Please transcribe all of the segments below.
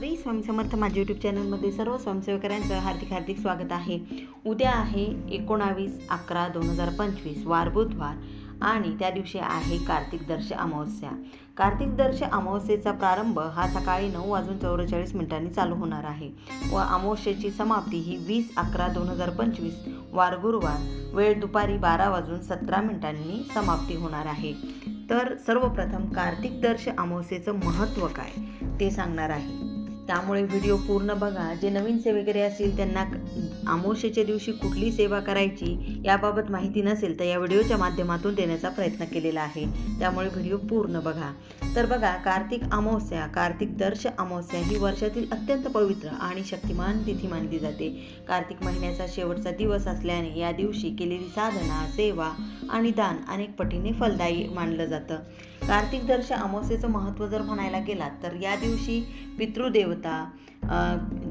श्री स्वामी समर्थ माझ्या यूट्यूब चॅनलमध्ये सर्व स्वयंसेवकऱ्यांचं हार्दिक हार्दिक स्वागत आहे. उद्या आहे एकोणावीस अकरा दोन हजार पंचवीस वार बुधवार आणि त्या दिवशी आहे कार्तिक दर्श अमावस्या. कार्तिक दर्श अमावस्येचा प्रारंभ हा सकाळी नऊ वाजून चौवेचाळीस मिनिटांनी चालू होणार आहे व अमावस्येची समाप्ती ही वीस अकरा दोन हजार पंचवीस वार गुरुवार वेळ दुपारी बारा वाजून सतरा मिनिटांनी समाप्ती होणार आहे. तर सर्वप्रथम कार्तिक दर्श अमावस्येचं महत्त्व काय? ते सांगणार आहे. त्यामुळे व्हिडिओ पूर्ण बघा. जे नवीन सेवेकरी असतील त्यांना अमावस्येच्या दिवशी कुठली सेवा करायची याबाबत माहिती नसेल तर या व्हिडिओच्या माध्यमातून देण्याचा प्रयत्न केलेला आहे. त्यामुळे व्हिडिओ पूर्ण बघा. तर बघा कार्तिक अमावस्या कार्तिक दर्श अमावस्या ही वर्षातील अत्यंत पवित्र आणि शक्तिमान तिथी मानली जाते. कार्तिक महिन्याचा शेवटचा दिवस असल्याने या दिवशी केलेली साधना सेवा आणि दान अनेक पटीने फलदायी मानलं जातं. कार्तिक दर्श अमावस्येचं महत्त्व जर म्हणायला गेलात तर या दिवशी पितृदेवता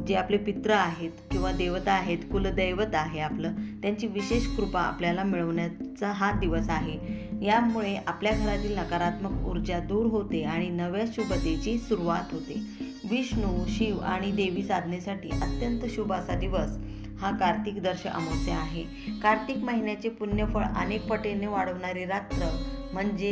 जे आपले पित्र आहेत किंवा देवता आहेत कुलदैवत आहे आपलं त्यांची विशेष कृपा आपल्याला मिळवण्याचा हा दिवस आहे. यामुळे आपल्या घरातील नकारात्मक ऊर्जा दूर होते आणि नव्या शुभतेची सुरुवात होते. विष्णू शिव आणि देवी साधनेसाठी अत्यंत शुभ असा दिवस हा कार्तिक दर्श अमावस्या आहे. कार्तिक महिन्याचे पुण्यफळ अनेक पटीने वाढवणारी रात्र म्हणजे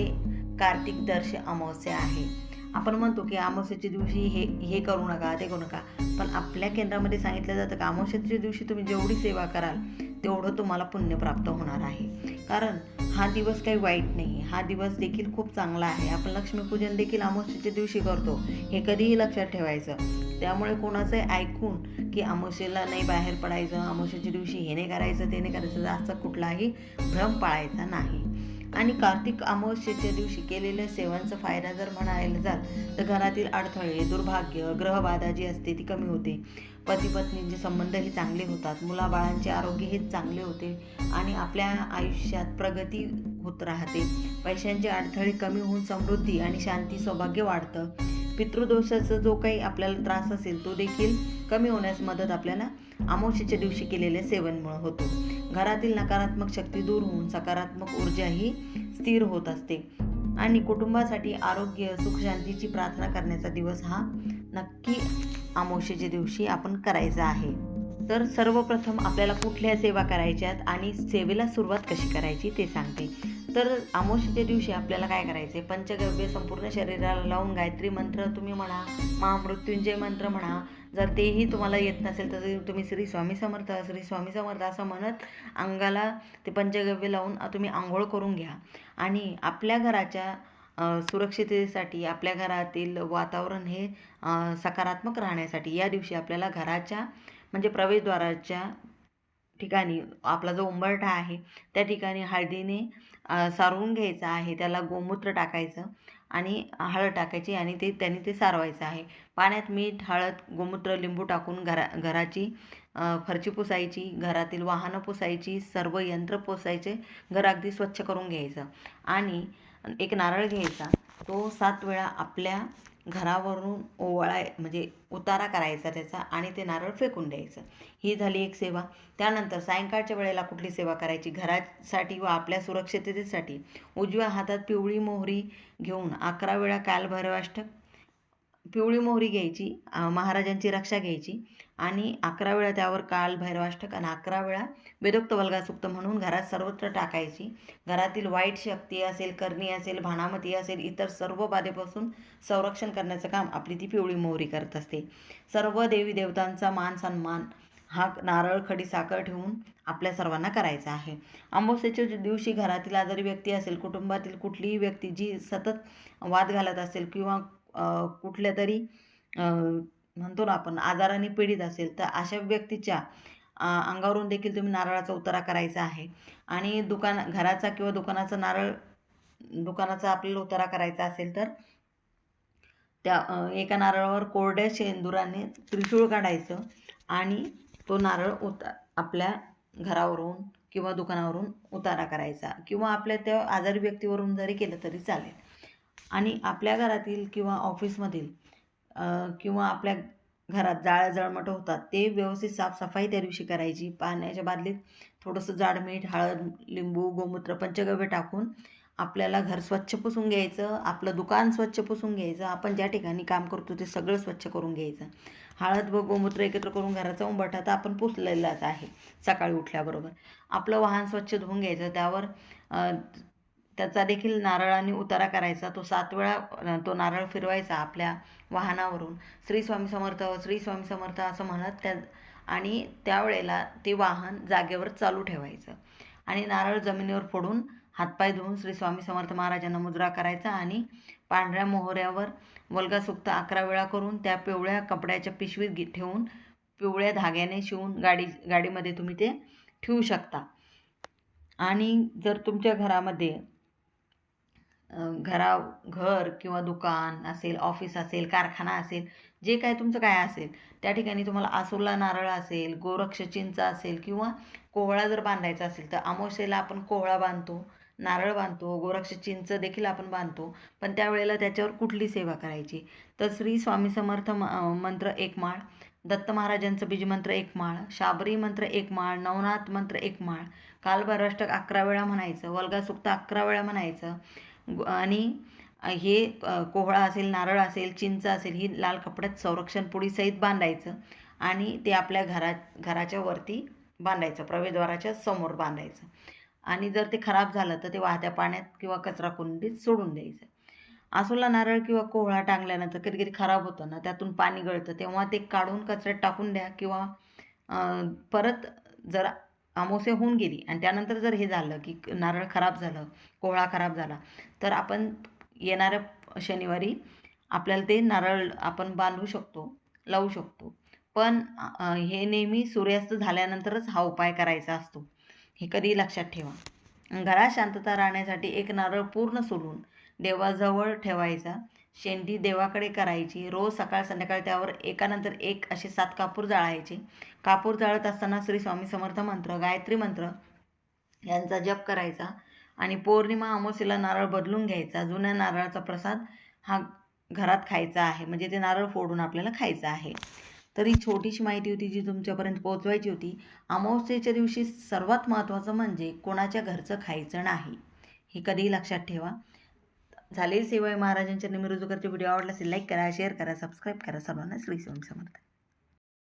कार्तिक दर्श अमावस्या आहे. आपण म्हणतो की अमावस्याच्या दिवशी हे हे करू नका ते करू नका. पण आपल्या केंद्रामध्ये सांगितलं जातं की अमावस्येच्या दिवशी तुम्ही जेवढी सेवा कराल तेवढं तुम्हाला पुण्य प्राप्त होणार आहे. कारण हा दिवस काही वाईट नाही. हा दिवस देखील खूप चांगला आहे. आपण लक्ष्मीपूजन देखील अमावस्याच्या दिवशी करतो. हे कधीही लक्षात ठेवायचं. त्यामुळे कोणाचं ऐकून की अमावस्येला नाही बाहेर पडायचं अमावस्याच्या दिवशी हे नाही करायचं ते नाही करायचं जास्त कुठलाही भ्रम पाळायचा नाही. आणि कार्तिक अमावस्येच्या दिवशी केलेल्या सेवांचा फायदा जर म्हणायला जाल तर घरातील अडथळे दुर्भाग्य ग्रहबाधा जी असते ती कमी होते. पती पत्नींचे संबंध हे चांगले होतात मुलाबाळांचे आरोग्य हे चांगले होते आणि आपल्या आयुष्यात प्रगती होत राहते. पैशांचे अडथळे कमी होऊन समृद्धी आणि शांती सौभाग्य वाढतं. पितृदोषाचा जो काही आपल्याला त्रास असेल तो देखील कमी होण्यास मदत आपल्याला अमावस्येच्या दिवशी केलेल्या सेवनमुळे होतो. घरातील नकारात्मक शक्ती दूर होऊन सकारात्मक ऊर्जा ही स्थिर होत असते. आणि कुटुंबासाठी आरोग्य सुखशांतीची प्रार्थना करण्याचा दिवस हा नक्की अमावस्येच्या दिवशी आपण करायचा आहे. तर सर्वप्रथम आपल्याला कुठल्या सेवा करायच्यात आणि सेवेला सुरुवात कशी करायची ते सांगते. तर अमावस्येच्या दिवशी आपल्याला काय करायचे पंचगव्य संपूर्ण शरीराला लावून गायत्री मंत्र तुम्ही म्हणा महामृत्युंजय मंत्र म्हणा जर तेही तुम्हाला येत नसेल तर तुम्ही श्री स्वामी समर्थ श्री स्वामी समर्थ असं म्हणत अंगाला ते पंचगव्य लावून तुम्ही आंघोळ करून घ्या. आणि आपल्या घराच्या सुरक्षिततेसाठी आपल्या घरातील वातावरण हे सकारात्मक राहण्यासाठी या दिवशी आपल्याला घराच्या म्हणजे प्रवेशद्वाराच्या ठिकाणी आपला जो उंबरठा आहे त्या ठिकाणी हळदीने सारवून घ्यायचं आहे. त्याला गोमूत्र टाकायचं आणि हळद टाकायची आणि ते त्याने ते सारवायचं आहे. पाण्यात मीठ हळद गोमूत्र लिंबू टाकून घरा घराची फरची पुसायची घरातील वाहनं पुसायची सर्व यंत्र पुसायचे घर अगदी स्वच्छ करून घ्यायचं. आणि एक नारळ घ्यायचा. तो सात वेळा आपल्या घरावरून ओवाळा म्हणजे उतारा करायचा त्याचा आणि ते नारळ फेकून द्यायचं. ही झाली एक सेवा. त्यानंतर सायंकाळच्या वेळेला कुठली सेवा करायची? घरासाठी व आपल्या सुरक्षिततेसाठी? उजव्या हातात पिवळी मोहरी घेऊन अकरा वेळा कालभैरवाष्टक पिवळी मोहरी घ्यायची महाराजांची रक्षा घ्यायची आणि अकरा वेळा त्यावर काल भैरवाष्टक आणि अकरा वेळा वेदोक्त वल्गासुक्त म्हणून घरात सर्वत्र टाकायची. घरातील वाईट शक्ती असेल करणी असेल भाणामती असेल इतर सर्व बाधेपासून संरक्षण करण्याचं काम आपली ती पिवळी मोहरी करत असते. सर्व देवी देवतांचा मान सन्मान हा नारळ खडी साखर ठेवून आपल्या सर्वांना करायचा आहे. अमावस्येच्या दिवशी घरातील आजारी व्यक्ती असेल कुटुंबातील कुठलीही व्यक्ती जी सतत वाद घालत असेल किंवा कुठल्या तरी म्हणतो ना आपण आजाराने पीडित असेल तर अशा व्यक्तीच्या अंगावरून देखील तुम्ही नारळाचा उतारा करायचा आहे. आणि दुकान घराचा किंवा दुकानाचा नारळ दुकानाचा आपल्याला उतारा करायचा असेल तर त्या एका नारळावर कोरड्या शेंदुराने त्रिशूळ काढायचं आणि तो नारळ उता आपल्या घरावरून किंवा दुकानावरून उतारा करायचा किंवा आपल्या त्या आजारी व्यक्तीवरून जरी केलं तरी चालेल. आणि आपल्या घरातील किंवा ऑफिसमधील किंवा आपल्या घरात जाळं जळमट होतात ते व्यवस्थित साफसफाई त्या दिवशी करायची. पाण्याच्या बादलीत थोडंसं जाड मीठ हळद लिंबू गोमूत्र पंचगव्य टाकून आपल्याला घर स्वच्छ पुसून घ्यायचं आपलं दुकान स्वच्छ पुसून घ्यायचं आपण ज्या ठिकाणी काम करतो ते सगळं स्वच्छ करून घ्यायचं. हळद व गोमूत्र एकत्र करून घराचा उंबरठा तर आपण पुसलेलाच आहे सकाळी उठल्याबरोबर. आपलं वाहन स्वच्छ धुवून घ्यायचं त्यावर त्याचा देखील नारळाने उतारा करायचा. तो सात वेळा तो नारळ फिरवायचा आपल्या वाहनावरून. श्री स्वामी समर्थ श्री स्वामी समर्थ असं म्हणत त्या आणि त्यावेळेला ते वाहन जागेवर चालू ठेवायचं. आणि नारळ जमिनीवर फोडून हातपाय धुवून श्री स्वामी समर्थ महाराजांना मुजरा करायचा आणि पांढऱ्या मोहऱ्यावर वल्गा सुक्त अकरा वेळा करून त्या पिवळ्या कपड्याच्या पिशवीत घे ठेवून पिवळ्या धाग्याने शिवून गाडी गाडीमध्ये तुम्ही ते ठेवू शकता. आणि जर तुमच्या घरामध्ये घरा घर किंवा दुकान असेल ऑफिस असेल कारखाना असेल जे काय तुमचं काय असेल त्या ठिकाणी तुम्हाला आसोला नारळ असेल गोरक्ष चिंचा असेल किंवा कोहळा जर बांधायचा असेल तर अमावस्येला आपण कोहळा बांधतो नारळ बांधतो गोरक्ष चिंच देखील आपण बांधतो पण त्यावेळेला त्याच्यावर कुठली सेवा करायची? तर श्री स्वामी समर्थ म- मंत्र एक माळ दत्त महाराजांचं बीजमंत्र एक माळ शाबरी मंत्र एक माळ नवनाथ मंत्र एक माळ कालभराष्टक अकरा वेळा म्हणायचं वल्गासुक्त अकरा वेळा म्हणायचं आणि हे कोहळा असेल नारळ असेल चिंच असेल ही लाल कपड्यात संरक्षण पुडीसहित बांधायचं आणि ते आपल्या घरा घराच्या वरती बांधायचं प्रवेशद्वाराच्या समोर बांधायचं. आणि जर ते खराब झालं तर ते वाहत्या पाण्यात किंवा कचरा कुंडीत सोडून द्यायचं. आसोला नारळ किंवा कोहळा टांगल्यानंतर कधी कधी खराब होतं ना त्यातून पाणी गळतं तेव्हा ते काढून कचऱ्यात टाकून द्या किंवा परत जर अमावस्या होऊन गेली. आणि त्यानंतर जर हे झालं की नारळ खराब झालं कोहळा खराब झाला तर आपण येणाऱ्या शनिवारी आपल्याला ते नारळ आपण बांधू शकतो लावू शकतो. पण हे नेहमी सूर्यास्त झाल्यानंतरच हा उपाय करायचा असतो. हे कधी लक्षात ठेवा. घरात शांतता राहण्यासाठी एक नारळ पूर्ण सोडून देवाजवळ ठेवायचा. शेंडी देवाकडे करायची. रोज सकाळ संध्याकाळ त्यावर एकानंतर एक असे सात कापूर जाळायचे. कापूर जाळत असताना श्री स्वामी समर्थ मंत्र गायत्री मंत्र यांचा जप करायचा आणि पौर्णिमा अमावस्येला नारळ बदलून घ्यायचा. जुन्या नारळाचा प्रसाद हा घरात खायचा आहे. म्हणजे ते नारळ फोडून आपल्याला खायचं आहे. तर ही छोटीशी माहिती होती जी तुमच्यापर्यंत पोहोचवायची होती. अमावस्येच्या दिवशी सर्वात महत्त्वाचं म्हणजे कोणाच्या घरचं खायचं नाही. हे कधीही लक्षात ठेवा. झालेली सेवा आहे. महाराजांच्या निमित्त करते व्हिडिओ आवडला असेल लाईक करा शेअर करा सबस्क्राईब करा. सर्वांना श्री स्वामी समर्थ